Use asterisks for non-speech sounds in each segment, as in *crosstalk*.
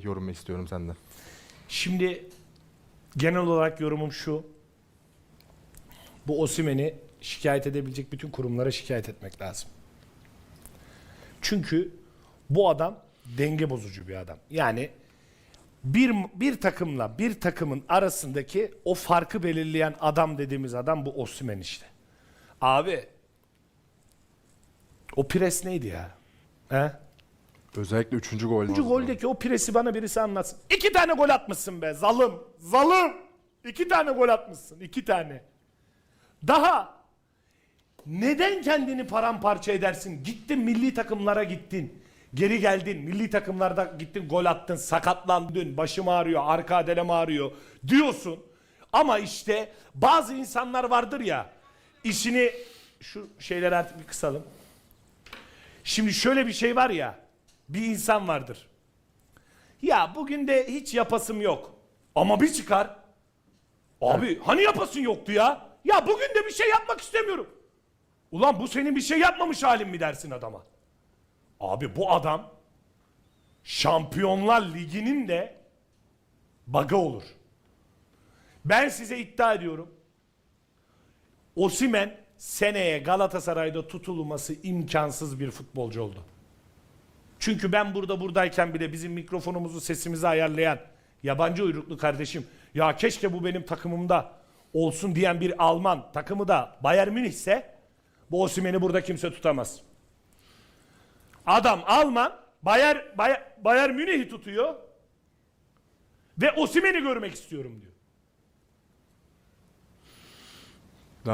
bir yorum istiyorum senden. Şimdi genel olarak yorumum şu. Bu Osimhen'i şikayet edebilecek bütün kurumlara şikayet etmek lazım. Çünkü bu adam denge bozucu bir adam. Yani bir bir takımla bir takımın arasındaki o farkı belirleyen adam dediğimiz adam bu Osimhen işte. Abi o pres neydi ya? He? Özellikle 3. gol. Üçüncü goldeki o presi bana birisi anlatsın. İki tane gol atmışsın be zalım. Zalım. İki tane gol atmışsın. iki tane. Daha neden kendini paramparça edersin? Gittin milli takımlara gittin. Geri geldin. Milli takımlarda gittin gol attın. Sakatlandın. Başım ağrıyor. Arka adelem ağrıyor. Diyorsun. Ama işte bazı insanlar vardır ya. işini şu şeyleri artık bir kısalım. Şimdi şöyle bir şey var ya. Bir insan vardır. Ya bugün de hiç yapasım yok. Ama bir çıkar. Abi hani yapasın yoktu ya? Ya bugün de bir şey yapmak istemiyorum. Ulan bu senin bir şey yapmamış halin mi dersin adama? Abi bu adam Şampiyonlar Ligi'nin de baga olur. Ben size iddia ediyorum. Osimen seneye Galatasaray'da tutulması imkansız bir futbolcu oldu. Çünkü ben burada buradayken bile bizim mikrofonumuzu sesimizi ayarlayan yabancı uyruklu kardeşim ya keşke bu benim takımımda olsun diyen bir Alman takımı da Bayern Münih ise bu Osimhen'i burada kimse tutamaz. Adam Alman Bayern, Bayern, Bayern Münih'i tutuyor ve Osimhen'i görmek istiyorum diyor.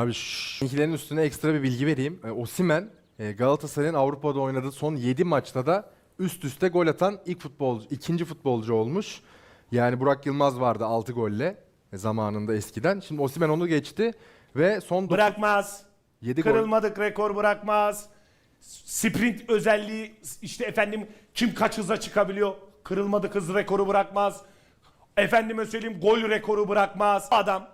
Abi şunkilerin üstüne ekstra bir bilgi vereyim. E, Osimhen e, Galatasaray'ın Avrupa'da oynadığı son 7 maçta da üst üste gol atan ilk futbolcu, ikinci futbolcu olmuş. Yani Burak Yılmaz vardı 6 golle e, zamanında eskiden. Şimdi Osimhen onu geçti ve son Bırakmaz. Yedi gol. Kırılmadık rekor bırakmaz. Sprint özelliği işte efendim kim kaç hıza çıkabiliyor? Kırılmadık hız rekoru bırakmaz. Efendime söyleyeyim gol rekoru bırakmaz. Adam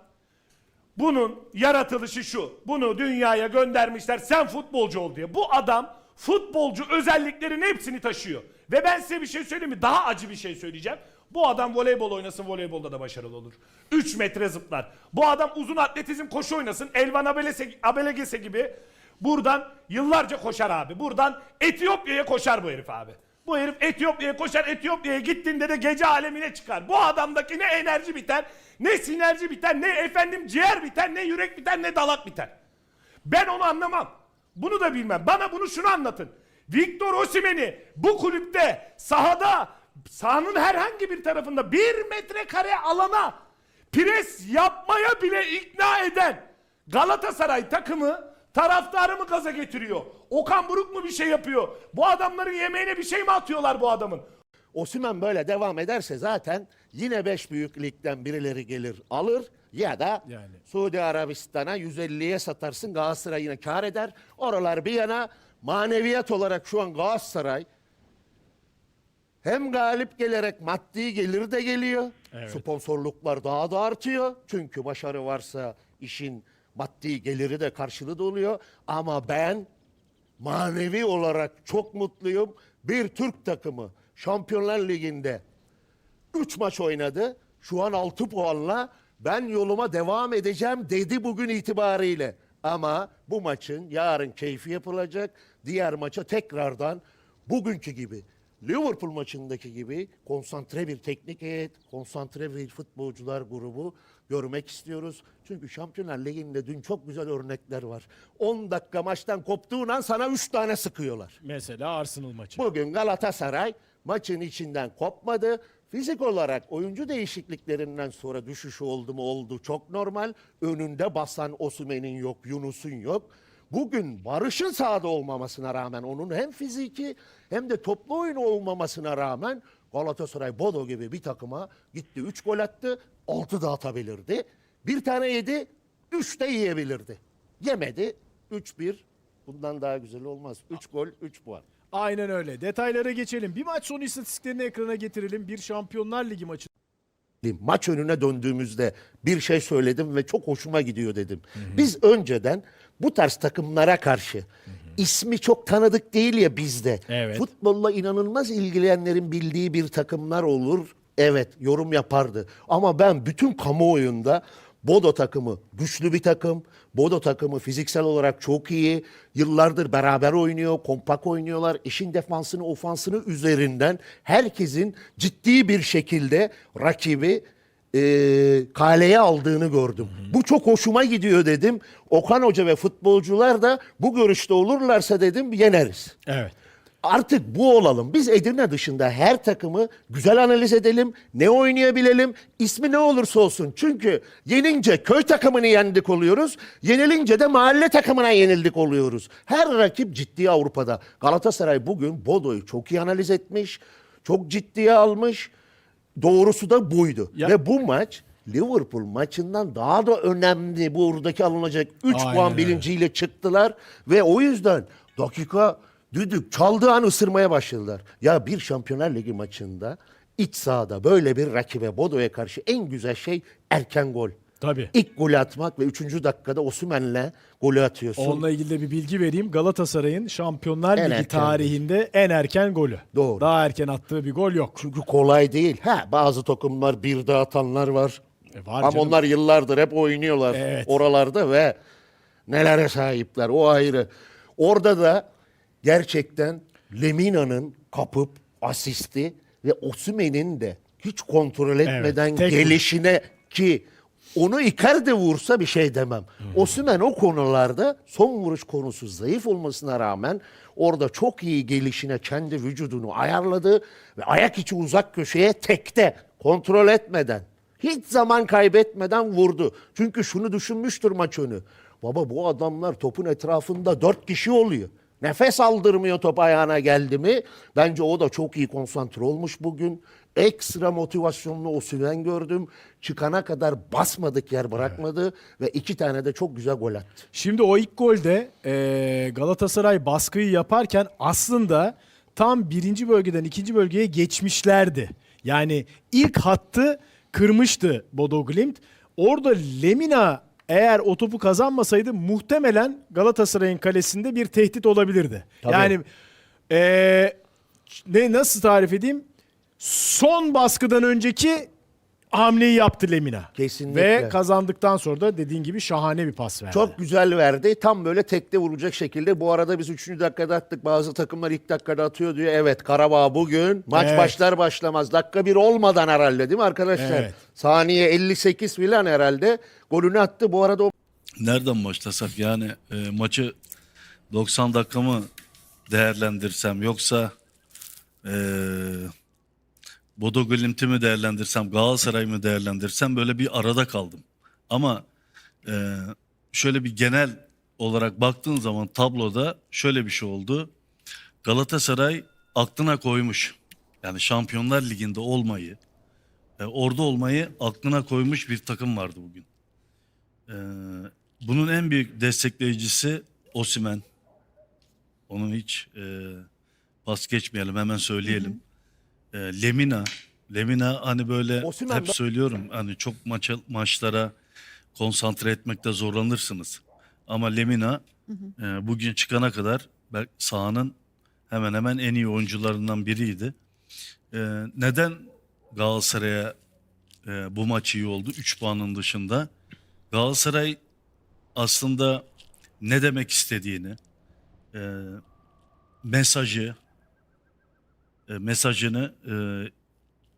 bunun yaratılışı şu. Bunu dünyaya göndermişler sen futbolcu ol diye. Bu adam futbolcu özelliklerin hepsini taşıyor. Ve ben size bir şey söyleyeyim mi? Daha acı bir şey söyleyeceğim. Bu adam voleybol oynasın voleybolda da başarılı olur. 3 metre zıplar. Bu adam uzun atletizm koşu oynasın. Elvan Abelese, Abelegese gibi buradan yıllarca koşar abi. Buradan Etiyopya'ya koşar bu herif abi. Bu herif Etiyopya'ya koşar. Etiyopya'ya gittiğinde de gece alemine çıkar. Bu adamdaki ne enerji biter, ne sinerji biter, ne efendim ciğer biter, ne yürek biter, ne dalak biter. Ben onu anlamam. Bunu da bilmem. Bana bunu şunu anlatın. Victor Osimhen'i bu kulüpte sahada sahanın herhangi bir tarafında bir metrekare alana pres yapmaya bile ikna eden Galatasaray takımı taraftarı mı gaza getiriyor? Okan Buruk mu bir şey yapıyor? Bu adamların yemeğine bir şey mi atıyorlar bu adamın? Osimhen böyle devam ederse zaten yine 5 büyük ligden birileri gelir alır ya da Yani. Suudi Arabistan'a 150'ye satarsın Galatasaray yine kar eder. Oralar bir yana maneviyat olarak şu an Galatasaray hem galip gelerek maddi gelir de geliyor. Sponsorluklar daha da artıyor. Çünkü başarı varsa işin maddi geliri de karşılığı da oluyor. Ama ben manevi olarak çok mutluyum. Bir Türk takımı Şampiyonlar Ligi'nde 3 maç oynadı. Şu an 6 puanla ben yoluma devam edeceğim dedi bugün itibariyle. Ama bu maçın yarın keyfi yapılacak. Diğer maça tekrardan bugünkü gibi Liverpool maçındaki gibi konsantre bir teknik heyet, konsantre bir futbolcular grubu görmek istiyoruz. Çünkü Şampiyonlar Ligi'nde dün çok güzel örnekler var. 10 dakika maçtan koptuğun an sana 3 tane sıkıyorlar. Mesela Arsenal maçı. Bugün Galatasaray maçın içinden kopmadı. Fizik olarak oyuncu değişikliklerinden sonra düşüşü oldu mu oldu çok normal. Önünde basan Osimhen'in yok, Yunus'un yok. Bugün Barış'ın sahada olmamasına rağmen onun hem fiziki hem de toplu oyunu olmamasına rağmen Galatasaray Bodo gibi bir takıma gitti 3 gol attı 6 da atabilirdi. Bir tane yedi 3 de yiyebilirdi. Yemedi 3-1 bundan daha güzel olmaz. 3 gol 3 puan. Aynen öyle. Detaylara geçelim. Bir maç sonu istatistiklerini ekrana getirelim. Bir Şampiyonlar Ligi maçı. maç önüne döndüğümüzde bir şey söyledim ve çok hoşuma gidiyor dedim. Biz önceden bu tarz takımlara karşı ismi çok tanıdık değil ya bizde. Evet. Futbolla inanılmaz ilgilenenlerin bildiği bir takımlar olur. Evet yorum yapardı. Ama ben bütün kamuoyunda Bodo takımı güçlü bir takım. Bodo takımı fiziksel olarak çok iyi. Yıllardır beraber oynuyor, kompak oynuyorlar. İşin defansını, ofansını üzerinden herkesin ciddi bir şekilde rakibi e, kaleye aldığını gördüm. Bu çok hoşuma gidiyor dedim. Okan Hoca ve futbolcular da bu görüşte olurlarsa dedim yeneriz. Evet. Artık bu olalım. Biz Edirne dışında her takımı güzel analiz edelim. Ne oynayabilelim. ismi ne olursa olsun. Çünkü yenince köy takımını yendik oluyoruz. Yenilince de mahalle takımına yenildik oluyoruz. Her rakip ciddi Avrupa'da. Galatasaray bugün Bodo'yu çok iyi analiz etmiş. Çok ciddiye almış. Doğrusu da buydu. Ya- Ve bu maç Liverpool maçından daha da önemli buradaki alınacak 3 Aynen puan bilinciyle çıktılar ve o yüzden dakika düdük çaldığı an ısırmaya başladılar. Ya bir Şampiyonlar Ligi maçında iç sahada böyle bir rakibe Bodo'ya karşı en güzel şey erken gol. Tabii. İlk golü atmak ve 3. dakikada Osimhen'le golü atıyorsun. Onunla ilgili de bir bilgi vereyim. Galatasaray'ın Şampiyonlar En Ligi tarihinde en erken golü. Doğru. Daha erken attığı bir gol yok. Çünkü kolay değil. Ha bazı takımlar bir de atanlar var. E, var Ama canım. onlar yıllardır hep oynuyorlar Evet. oralarda ve nelere sahipler o ayrı. Orada da gerçekten Lemina'nın kapıp asisti ve Osimhen'in de hiç kontrol etmeden tek gelişine ki onu Icardi vursa bir şey demem. Osimhen o konularda son vuruş konusu zayıf olmasına rağmen orada çok iyi gelişine kendi vücudunu ayarladı ve ayak içi uzak köşeye tekte kontrol etmeden hiç zaman kaybetmeden vurdu. Çünkü şunu düşünmüştür maç önü. Baba bu adamlar topun etrafında dört kişi oluyor. Nefes aldırmıyor top ayağına geldi mi? Bence o da çok iyi konsantre olmuş bugün. Ekstra motivasyonlu Osimhen gördüm. Çıkana kadar basmadık yer bırakmadı ve iki tane de çok güzel gol attı. Şimdi o ilk golde e, Galatasaray baskıyı yaparken aslında tam birinci bölgeden ikinci bölgeye geçmişlerdi. Yani ilk hattı kırmıştı Bodo Glimt. Orada Lemina eğer o topu kazanmasaydı muhtemelen Galatasaray'ın kalesinde bir tehdit olabilirdi. Tabii. Yani e, ne nasıl tarif edeyim? Son baskıdan önceki hamleyi yaptı Lemina. Kesinlikle. Ve kazandıktan sonra da dediğin gibi şahane bir pas verdi. Çok güzel verdi. Tam böyle tekte vuracak şekilde. Bu arada biz 3. dakikada attık. Bazı takımlar ilk dakikada atıyor diyor. Evet Karabağ bugün maç Evet. başlar başlamaz. Dakika bir olmadan herhalde değil mi arkadaşlar? Evet. Saniye 58 filan herhalde. Golünü attı. Bu arada o Nereden başlasak yani e, maçı 90 dakika mı değerlendirsem yoksa e, Bodo Glimt'i mi değerlendirsem Galatasaray mı değerlendirsem böyle bir arada kaldım. Ama e, şöyle bir genel olarak baktığın zaman tabloda şöyle bir şey oldu. Galatasaray aklına koymuş. Yani Şampiyonlar Ligi'nde olmayı, e, orada olmayı aklına koymuş bir takım vardı bugün. Ee, bunun en büyük destekleyicisi Osimen. Onun hiç e, pas geçmeyelim hemen söyleyelim. Ee, Lemina. Lemina hani böyle Osimhen hep de- söylüyorum hani çok maça, maçlara konsantre etmekte zorlanırsınız. Ama Lemina e, bugün çıkana kadar sahanın hemen hemen en iyi oyuncularından biriydi. Ee, neden Galatasaray'a e, bu maç iyi oldu 3 puanın dışında? Galatasaray aslında ne demek istediğini, e, mesajı, e, mesajını e,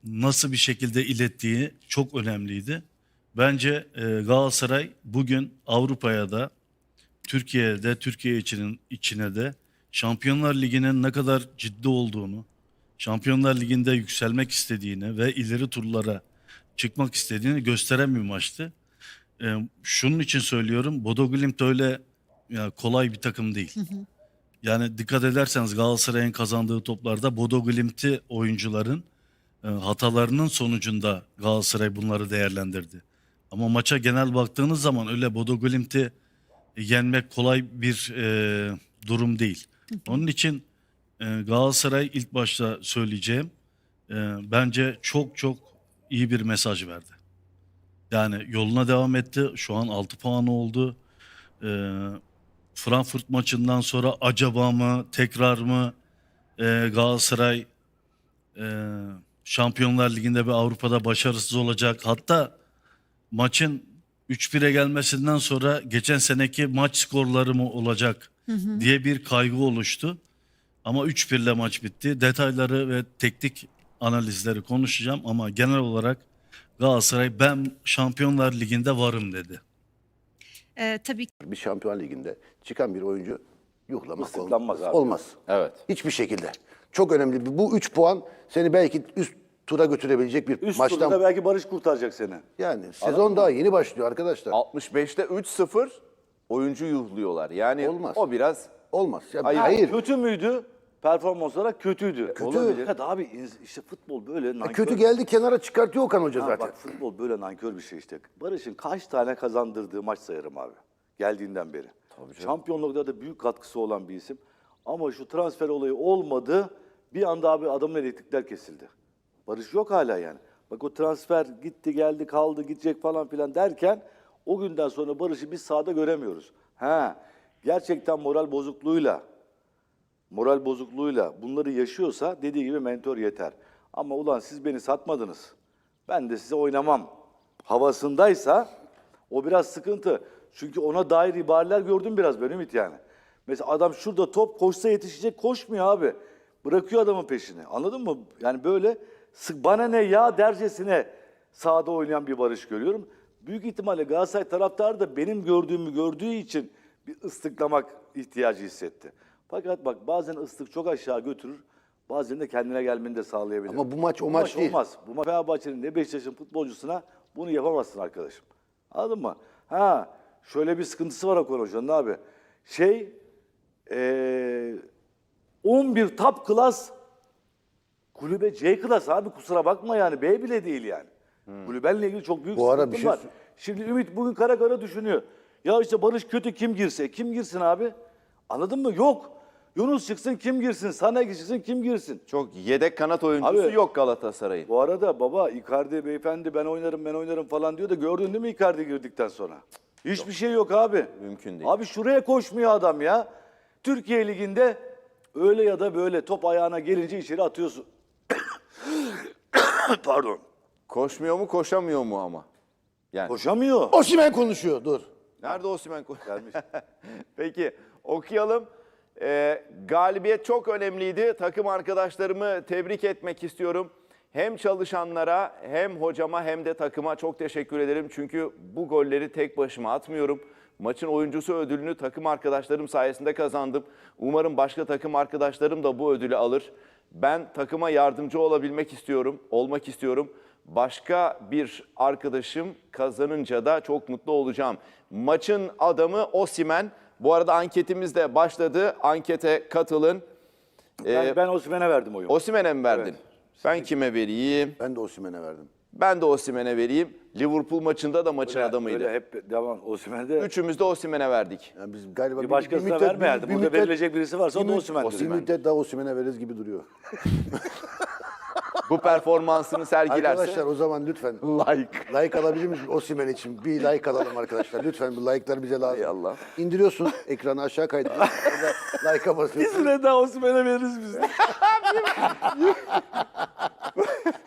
nasıl bir şekilde ilettiği çok önemliydi. Bence e, Galatasaray bugün Avrupa'ya da, Türkiye'de, Türkiye içinin içine de Şampiyonlar Ligi'nin ne kadar ciddi olduğunu, Şampiyonlar Ligi'nde yükselmek istediğini ve ileri turlara çıkmak istediğini gösteren bir maçtı. Şunun için söylüyorum. Bodo Glimt öyle kolay bir takım değil. Yani dikkat ederseniz Galatasaray'ın kazandığı toplarda Bodo Glimt'i oyuncuların e, hatalarının sonucunda Galatasaray bunları değerlendirdi. Ama maça genel baktığınız zaman öyle Bodo Glimt'i yenmek kolay bir e, durum değil. Onun için e, Galatasaray ilk başta söyleyeceğim e, bence çok çok iyi bir mesaj verdi. Yani yoluna devam etti. Şu an 6 puanı oldu. Ee, Frankfurt maçından sonra acaba mı, tekrar mı e, Galatasaray e, Şampiyonlar Ligi'nde ve Avrupa'da başarısız olacak. Hatta maçın 3-1'e gelmesinden sonra geçen seneki maç skorları mı olacak diye bir kaygı oluştu. Ama 3-1 ile maç bitti. Detayları ve teknik analizleri konuşacağım ama genel olarak Galatasaray ben Şampiyonlar Ligi'nde varım dedi. Ee, tabii Bir şampiyon liginde çıkan bir oyuncu yuhlamak olmaz. abi. Olmaz. Evet. Hiçbir şekilde. Çok önemli. bir- Bu 3 puan seni belki üst tura götürebilecek bir Üst maçtan. turda belki Barış kurtaracak seni. Yani sezon daha yeni başlıyor arkadaşlar. 65'te 3-0 oyuncu yuhluyorlar. Yani Olmaz. o biraz Olmaz. Ya, Hayır. hayır. Kötü müydü? Performans olarak kötüydü. Kötü. Olabilir. Evet abi işte futbol böyle nankör. E, Kötü geldi kenara çıkartıyor Okan Hoca Ha, zaten. Bak futbol böyle nankör bir şey işte. Barış'ın kaç tane kazandırdığı maç sayarım abi. Geldiğinden beri. Şampiyonlukta da büyük katkısı olan bir isim. Ama şu transfer olayı olmadı. Bir anda abi adamın elektrikler kesildi. Barış yok hala yani. Bak o transfer gitti geldi kaldı gidecek falan filan derken o günden sonra Barış'ı biz sahada göremiyoruz. Ha, gerçekten moral bozukluğuyla moral bozukluğuyla bunları yaşıyorsa dediği gibi mentor yeter. Ama ulan siz beni satmadınız. Ben de size oynamam. Havasındaysa o biraz sıkıntı. Çünkü ona dair ibareler gördüm biraz ben Ümit yani. Mesela adam şurada top koşsa yetişecek koşmuyor abi. Bırakıyor adamın peşini. Anladın mı? Yani böyle sık bana ne ya dercesine sahada oynayan bir Barış görüyorum. Büyük ihtimalle Galatasaray taraftarı da benim gördüğümü gördüğü için bir ıslıklamak ihtiyacı hissetti. Fakat bak bazen ıslık çok aşağı götürür. Bazen de kendine gelmeni de sağlayabilir. Ama bu maç o Bu maç değil. Olmaz. Bu maç Fenerbahçe'nin ne Beşiktaş'ın futbolcusuna bunu yapamazsın arkadaşım. Anladın mı? Ha şöyle bir sıkıntısı var Okan Hoca'nın abi. Şey eee 11 top class kulübe C class abi kusura bakma yani B bile değil yani. Kulübenle ilgili çok büyük Bu sıkıntım bir şey var. Şimdi Ümit bugün kara kara düşünüyor. Ya işte Barış kötü kim girse? Kim girsin abi? Anladın mı? Yok. Yunus çıksın kim girsin? Sana çıksın kim girsin? çok yedek kanat oyuncusu Abi- yok Galatasaray'ın. Bu arada baba Icardi beyefendi ben oynarım ben oynarım falan diyor da gördün değil mi Icardi girdikten sonra? Hiçbir şey yok abi. Mümkün değil. Abi şuraya koşmuyor adam ya. Türkiye Ligi'nde öyle ya da böyle top ayağına gelince içeri atıyorsun. *coughs* Pardon. Koşmuyor mu koşamıyor mu ama? Yani Koşamıyor. Osimhen konuşuyor. Dur. nerede Osimhen koş? *laughs* Peki okuyalım. Ee, galibiyet çok önemliydi. Takım arkadaşlarımı tebrik etmek istiyorum. Hem çalışanlara hem hocama hem de takıma çok teşekkür ederim. Çünkü bu golleri tek başıma atmıyorum. Maçın oyuncusu ödülünü takım arkadaşlarım sayesinde kazandım. Umarım başka takım arkadaşlarım da bu ödülü alır. Ben takıma yardımcı olabilmek istiyorum, olmak istiyorum. Başka bir arkadaşım kazanınca da çok mutlu olacağım. Maçın adamı Osimen. Bu arada anketimiz de başladı. Ankete katılın. Yani ben Osimhen'e verdim oyunu. Osimen'e mi verdin? Ben kime vereyim? Ben de Osimhen'e verdim. Ben de Osimen'e vereyim. Liverpool maçında da maçın Öyle- adamıydı. öyle hep devam Osimhen'de. Üçümüz de Osimhen'e verdik. Yani biz galiba Bir başkasına müddet- vermeyelim. Burada verilecek birisi varsa o da Osimhen'dir. Bir müddet daha Osimhen'e veririz gibi duruyor. *laughs* Bu performansını sergilerse Arkadaşlar o zaman lütfen like. like alabilir miyiz Osimhen için? Bir like alalım arkadaşlar. Lütfen bu like'lar bize lazım. Hay Allah. İndiriyorsun ekranı aşağı kaydırıyorsun. Orada like'a basıyorsun. Ne daha Osimhen'e veririz biz. *laughs*